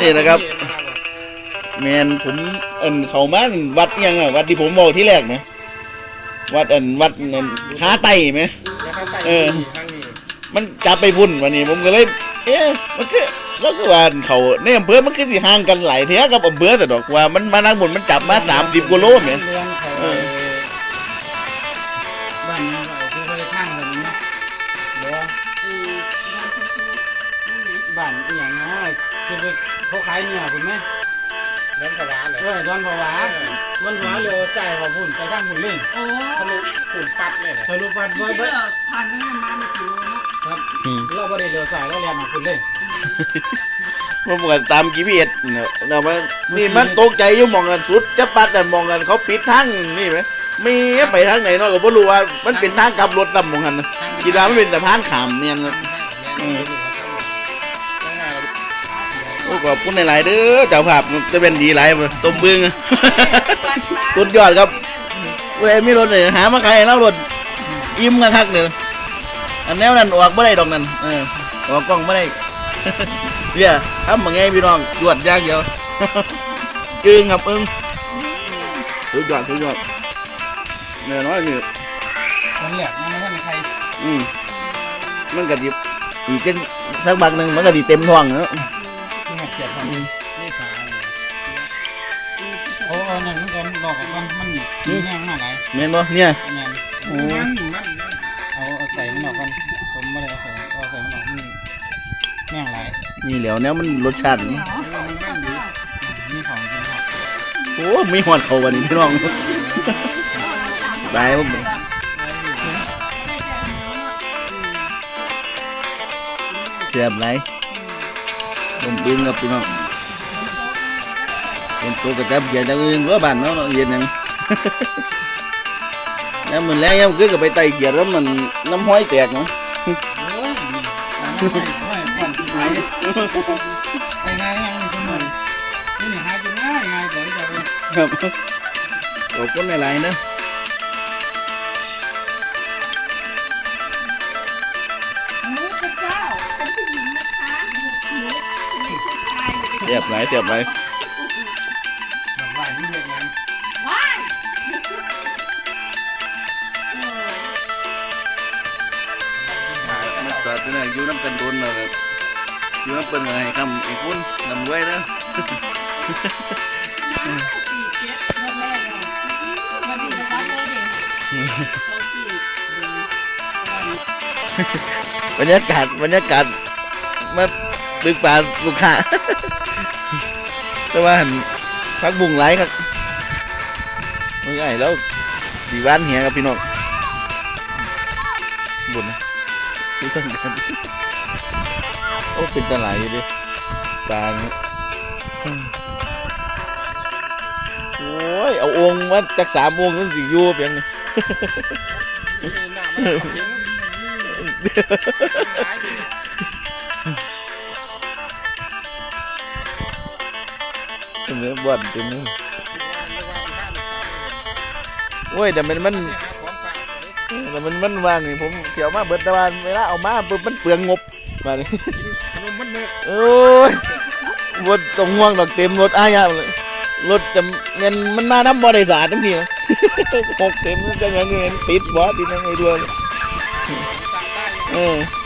นี่นะครับ แมนผมอันเขามาวัดยังอะวัดที่ผมบอกที่แรกไหมวัดอันวัดอันขาไตไหม เออ มันจับไปพุ่นวันนี้ ผมก็เลย เอ๊ะมันคือแล้วก็ว่าเขาในอำเภอมันคือสิห่างกันหลายเท่ากับอำเภอแต่ดอกว่ามันมาทางบนมันจับมาสามสิบกิโลเนี่ยเรื่องเขาเอ บ้านอีหยังนะคือไปเขาขายเนื้อคุณไหมน้ำกระวานเลยเออดอนภาวะมันหวาเร็วใจเขาพุ่นไปข้างพุ่นเลยโอ้ทะลุฝุ่นปัดเลยนะทะลุปัดที่บ่เด้บ่อผ่านตั้งแต่มาไม่กี่โลเนาะครับอืม เราบ่ได้เลี้ยวซ้ายเราเลี้ยวมาพุ่นเลยมันบอกตามกีพีเอ็ดเนี่ยเรามันนี่มันตกใจอยู่มองกันสุดจะปัดแต่มองกันเขาปิดทางนี่ไหมมีไปทางไหนเนาะก็บ่รู้ว่ามันเป็นทางกลับรถตำมองกันนะคิดว่ามันเป็นสะพานขามเนี่ยครับโอ้ ขอบคุณหลายๆเด้อเจ้าภาพจะเป็นดีหลายบ่ต้มบึงสุดยอดครับเว้ยมีรถเลยหามาขายให้เรารถอิ่มกันคักเลยอันแนวนั้นออกไม่ได้ดอกนั่นเออออกกล้องไม่ได้เนี่ยทำมาไงพี่น้องจวดยากเดียวจึงครับอึ้งสุดยอดสุดยอดเนี่ยน้อยนี่คนเรียกมันไม่ใช่เป็นใครอืมมันก็ดิอีกจังสักบักหนึ่งมันก็ดิเต็มท้องเนาะที่หัก เกียรติพันนี่ขาโอ้เอาหนังมันก่อนบอกก่อนมันมีแง่งมากหลายเห็นบ่เนี่ยแง่งโอ้มันมันเอาเอาใส่มันออกก่อนผมไม่ได้เอาใส่เอาใส่มันออกมันแง่งหลายนี่แหล้วเนี่ยมันรสชาติมันมันดีมีของจริงครับโอ้มีหอดเขาวันนี้พี่น้องได้ผมเสียบไร ผมดึงกับพี่น้องผมตัวกระจับเกียร์จังอื่นว่าบ้านเนาะเย็นหยังแล้วมันแรงยังคือกับไปไต่เกียร์แล้วมันน้ำห้อยแตกเนาะโอ้ยไม่ไม่ผ่อนไปไปง่ายง่ายนี่คนนึงนี่หาจนง่ายง่ายแต่จะไปครับขอบคุณหลายๆเนอะ เสียบไรเสียบไรแบบว่านี่เรียกยังว้ายมาตัดเนี่ยอยู่น้ำกันโดนเราแบบอยู่น้ำเป็นไงคำไอ้คุณนำไว้นะสี่เจ็ดรอบแรกเลยมาดีนะครับเลยเด็กเราสี่บรรยากาศบรรยากาศ มาตึกป่าลูกค้าแต่ว่าหันพักบุงไรครับมึงไงแล้วดีบ้านเหียกับพี่น้องบุญนะดูสังกันโอ้เป็นตะไหลอยู่ดิปลาเนี่ยโอ้ยเอาองค์มาจากสามองค์นั่นสิอยูเพียงนี่ เนื้อบ่อนเต็มเลยโอ้ยแต่มันมันของฝากเลยแต่มันมันวางนี่ผมเกี่ยวมาเบิดแตะวันเวลาเอามาปุ๊บมันเปลืองงบมาเลยขนมมันเนื้อโอ้ยรถตรงห่วงดอกเต็มรถอายาเลยรถจะเงินมันมาน้ำบริษัททั้งทีนะหกเต็มจะเงินเงินติดบ่ติดยังไงด้วยตากได้เออนี่เท่เลยโอ้ยโอ้ยที่จับน้ำพัวมันน่ะเนี่ยเฮ้ยเอาเป็นได้น่อ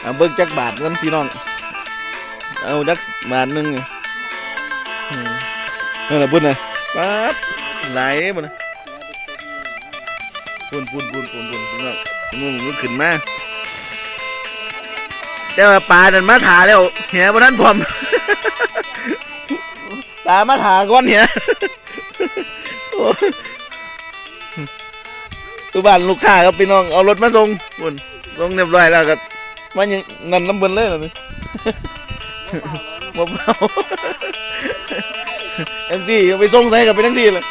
เอาเบิกจักบาทกันพี่น้อง เอาจักบาทหนึงนี่อืมนั่นแหละบุญนะป๊าบไหลบุญนะปุ่นปุ่นปุ่นปุ่นปุ่นพี่น้องมึงมึงขึ้นมาแต่ว่าปลาดันมาถาแล้วเหียบนนั้นพร้อมปลามาถาก้อนเหี้ยตทุกบ้านลูกค้าครับพี่น้องเอารถมาส่งคุณ ส่งเรียบร้อยแล้วก็มันยังนั่นน้ำบนเลยเหรอนี่บ่เบาเอ็มซีไปส่งใส่กับไปทั้งทีเลย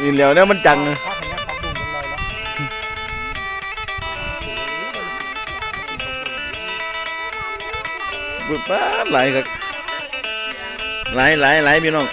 นี่เหลียวเนี่ยมันจังเลยบุดป้าดหลครับไหลายหลายหลพี่น้อง